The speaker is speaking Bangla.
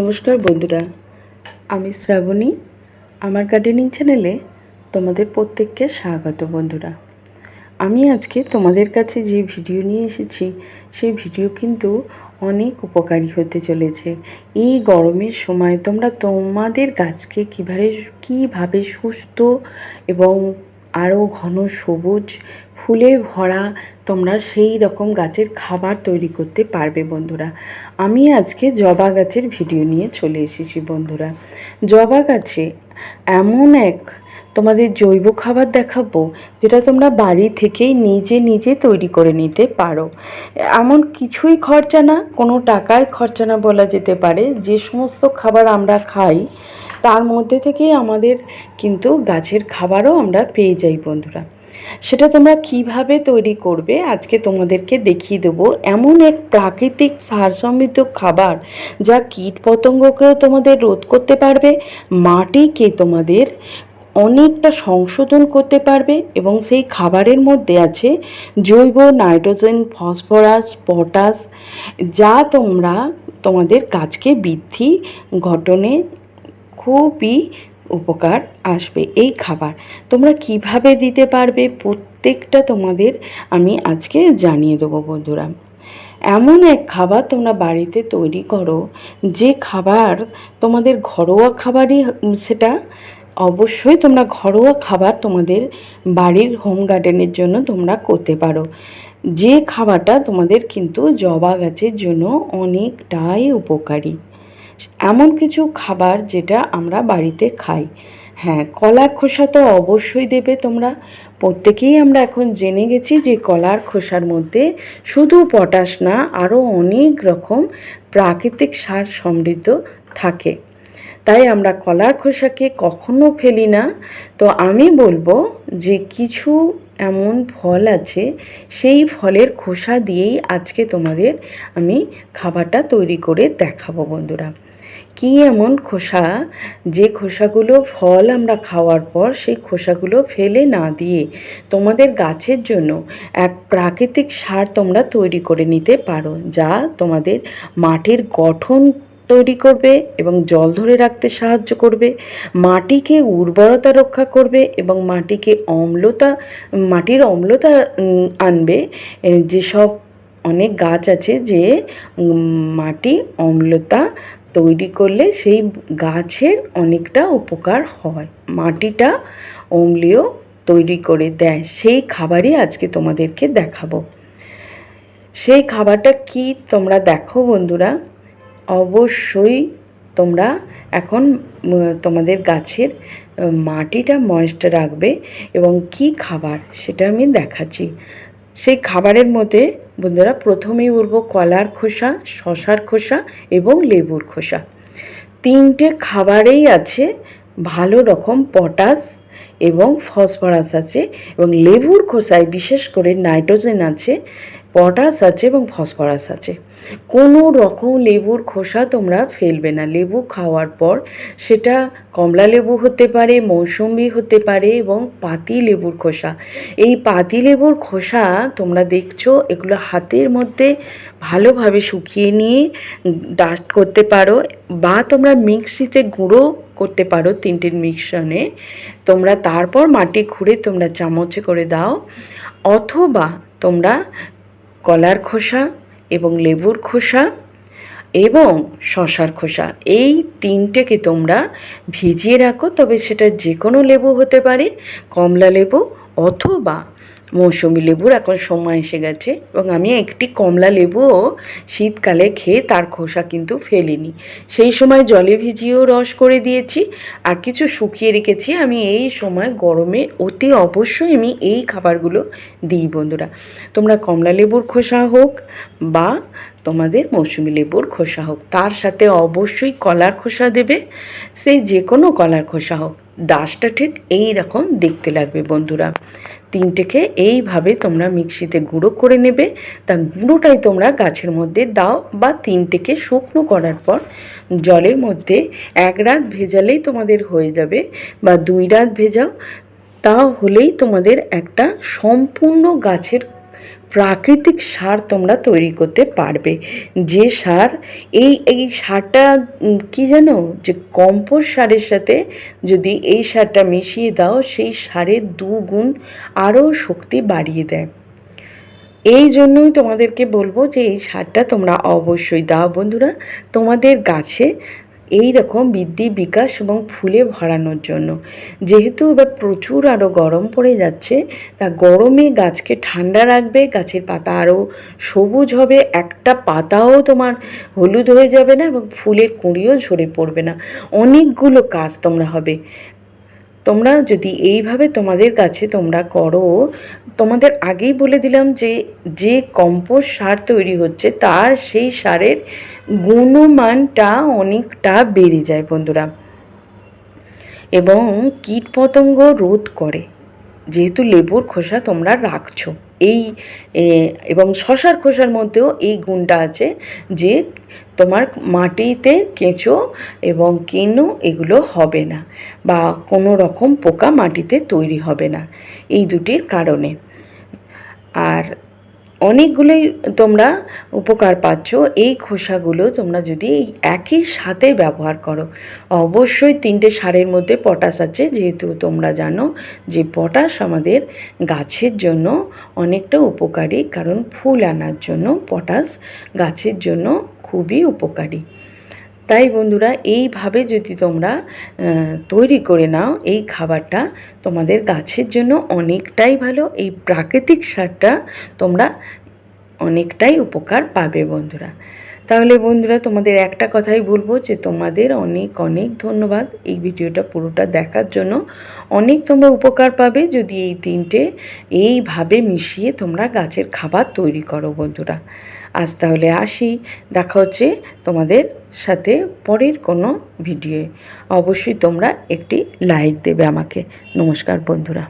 নমস্কার বন্ধুরা, আমি শ্রাবণী। আমার গার্ডেনিং চ্যানেলে তোমাদের প্রত্যেককে স্বাগত বন্ধুরা। আমি আজকে তোমাদের কাছে যে ভিডিও নিয়ে এসেছি, সেই ভিডিও কিন্তু অনেক উপকারী হতে চলেছে। এই গরমের সময় তোমরা তোমাদের গাছকে কীভাবে কীভাবে সুস্থ এবং আরও ঘন সবুজ ফুলে ভরা তোমরা সেই রকম গাছের খাবার তৈরি করতে পারবে বন্ধুরা। আমি আজকে জবা গাছের ভিডিও নিয়ে চলে এসেছি বন্ধুরা। জবা গাছে এমন এক তোমাদের জৈব খাবার দেখাবো, যেটা তোমরা বাড়ি থেকেই নিজে নিজে তৈরি করে নিতে পারো। এমন কিছুই খরচা না, কোনো টাকায় খরচা না বলা যেতে পারে। যে সমস্ত খাবার আমরা খাই, তার মধ্যে থেকেই আমাদের কিন্তু গাছের খাবারও আমরা পেয়ে যাই বন্ধুরা। সেটা তোমরা কীভাবে তৈরি করবে আজকে তোমাদেরকে দেখিয়ে দেবো। এমন এক প্রাকৃতিক সার সমৃদ্ধ খাবার যা কীট পতঙ্গকেও তোমাদের রোধ করতে পারবে, মাটিকে তোমাদের অনেকটা সংশোধন করতে পারবে এবং সেই খাবারের মধ্যে আছে জৈব নাইট্রোজেন, ফসফরাস, পটাশ, যা তোমরা তোমাদের গাছকে বৃদ্ধি ঘটনে খুবই উপকার আসবে এই খাবার। তোমরা কীভাবে দিতে পারবে প্রত্যেকটা তোমাদের আমি আজকে জানিয়ে দেবো বন্ধুরা। এমন এক খাবার তোমরা বাড়িতে তৈরি করো, যে খাবার তোমাদের ঘরোয়া খাবারই সেটা, অবশ্যই তোমরা ঘরোয়া খাবার তোমাদের বাড়ির হোম গার্ডেনের জন্য তোমরা করতে পারো। যে খাবারটা তোমাদের কিন্তু জবা গাছের জন্য অনেকটাই উপকারী। এমন কিছু খাবার যেটা আমরা বাড়িতে খাই। হ্যাঁ কলার খোসা তো অবশ্যই দেবে তোমরা। প্রত্যেকেই আমরা এখন জেনে গেছি যে কলার খোসার মধ্যে শুধু পটাশ না আরও অনেক রকম প্রাকৃতিক সার সমৃদ্ধ থাকে। তাই আমরা কলার খোসাকে কখনো ফেলি না। তো আমি বলব যে কিছু এমন ফল আছে, সেই ফলের খোসা দিয়েই আজকে তোমাদের আমি খাবারটা তৈরি করে দেখাবো বন্ধুরা। কি এমন খোসা? যে খোসাগুলো ফল আমরা খাওয়ার পর সেই খোসাগুলো ফেলে না দিয়ে তোমাদের গাছের জন্য এক প্রাকৃতিক সার তোমরা তৈরি করে নিতে পারো, যা তোমাদের মাটির গঠন তৈরি করবে এবং জল ধরে রাখতে সাহায্য করবে, মাটিকে উর্বরতা রক্ষা করবে এবং মাটিকে অম্লতা, মাটির অম্লতা আনবে। যেসব অনেক গাছ আছে যে মাটি অম্লতা তৈরি করলে সেই গাছের অনেকটা উপকার হয়। মাটিটা অম্লীয় তৈরি করে দেয়। সেই খাবারই আজকে তোমাদেরকে দেখাবো। সেই খাবারটা কি তোমরা দেখো বন্ধুরা? অবশ্যই তোমরা এখন তোমাদের গাছের মাটিটা ময়েস্ট রাখবে এবং কি খাবার সেটা আমি দেখাচ্ছি। সেই খাবারের মধ্যে বন্ধুরা, প্রথমেই উঠবো কলার খোসা, শশার খোসা এবং লেবুর খোসা। তিনটে খাবারেই আছে ভালো রকম পটাশ এবং ফসফরাস আছে এবং লেবুর খোসায় বিশেষ করে নাইট্রোজেন আছে। পটাশ আছে এবং ফসফরাস আছে। কোনো রকম লেবুর খোসা তোমরা ফেলবে না। লেবু খাওয়ার পর সেটা কমলা লেবু হতে পারে মৌসুম্বি হতে পারে এবং পাতি লেবুর খোসা। এই পাতি লেবুর খোসা তোমরা দেখছ, এগুলো হাতের মধ্যে ভালোভাবে শুকিয়ে নিয়ে ডাস্ট করতে পারো বা তোমরা মিক্সিতে গুঁড়ো করতে পারো তিনটের মিক্সনে তোমরা তারপর মাটি খুঁড়ে তোমরা চামচে করে দাও। অথবা তোমরা কলার খোসা এবং লেবুর খোসা এবং শশার খোসা। এই তিনটেকে তোমরা ভিজিয়ে রাখো, তবে সেটা যে কোনো লেবু হতে পারে, কমলা লেবু অথবা মৌসুমি লেবুর এখন সময় এসে গেছে এবং আমি একটি কমলা লেবুও শীতকালে খেয়ে তার খোসা কিন্তু ফেলিনি। সেই সময় জলে ভিজিয়েও রস করে দিয়েছি আর কিছু শুকিয়ে রেখেছি। আমি এই সময় গরমে অতি অবশ্যই আমি এই খাবারগুলো দিই বন্ধুরা। তোমরা কমলা লেবুর খোসা হোক বা তোমাদের মৌসুমি লেবুর খোসা হোক, তার সাথে অবশ্যই কলার খোসা দেবে। সেই যে কোনো কলার খোসা হোক ডাসটা ঠিক এই রকম দেখতে লাগবে বন্ধুরা। তিনটেকে এইভাবে তোমরা মিক্সিতে গুঁড়ো করে নেবে। তা গুঁড়োটাই তোমরা গাছের মধ্যে দাও বা তিনটেকে শুকনো করার পর জলের মধ্যে এক রাত ভেজালেই তোমাদের হয়ে যাবে বা দুই রাত ভেজাও। তা হলেই তোমাদের একটা সম্পূর্ণ গাছের প্রাকৃতিক সার তোমরা তৈরি করতে পারবে। যে সার, এই এই সারটা কি জানো? যে কম্পোস্ট সারের সাথে যদি এই সারটা মিশিয়ে দাও, সেই সারের দুগুণ আরও শক্তি বাড়িয়ে দেয়। এই জন্যই তোমাদেরকে বলব যে এই সারটা তোমরা অবশ্যই দাও। বন্ধুরা, তোমাদের গাছে এই রকম বৃদ্ধি বিকাশ এবং ফুলে ভরানোর জন্য। যেহেতু এবার প্রচুর আরও গরম পড়ে যাচ্ছে, তা গরমে গাছকে ঠান্ডা রাখবে, গাছের পাতা আরও সবুজ হবে, একটা পাতাও তোমার হলুদ হয়ে যাবে না এবং ফুলের কুঁড়িও ঝরে পড়বে না। অনেকগুলো কাজ তোমরা হবে। তোমরা যদি এইভাবে তোমাদের কাছে তোমরা করো, তোমাদের আগেই বলে দিলাম যে যে কম্পোস্ট সার তৈরি হচ্ছে, তার সেই সারের গুণমানটা অনেকটা বেড়ে যায় বন্ধুরা। এবং কীটপতঙ্গ রোধ করে, যেহেতু লেবুর খোসা তোমরা রাখছো। এই এবং শশার খোসার মধ্যেও এই গুণটা আছে যে তোমার মাটিতে কেঁচো এবং কেনো এগুলো হবে না বা কোনো রকম পোকা মাটিতে তৈরি হবে না। এই দুটির কারণে। আর অনেকগুলোই তোমরা উপকার পাচ্ছ। এই খোসাগুলো তোমরা যদি একই সাথে ব্যবহার করো, অবশ্যই তিনটে সারের মধ্যে পটাশ আছে। যেহেতু তোমরা জানো যে পটাশ আমাদের গাছের জন্য অনেকটা উপকারী, কারণ ফুল আনার জন্য পটাশ গাছের জন্য খুবই উপকারী। তাই বন্ধুরা, এইভাবে যদি তোমরা তৈরি করে নাও এই খাবারটা, তোমাদের গাছের জন্য অনেকটাই ভালো, এই প্রাকৃতিক সারটা তোমরা অনেকটাই উপকার পাবে বন্ধুরা। তাহলে বন্ধুরা, তোমাদের একটা কথাই বলব যে তোমাদের অনেক অনেক ধন্যবাদ এই ভিডিওটা পুরোটা দেখার জন্য। অনেক তোমরা উপকার পাবে যদি এই তিনটে এইভাবে মিশিয়ে তোমরা গাছের খাবার তৈরি করো বন্ধুরা। আজ তাহলে আসি, দেখা হচ্ছে তোমাদের সাথে পরের কোনো ভিডিও অবশ্যই তোমরা একটি লাইক দেবে আমাকে। নমস্কার বন্ধুরা।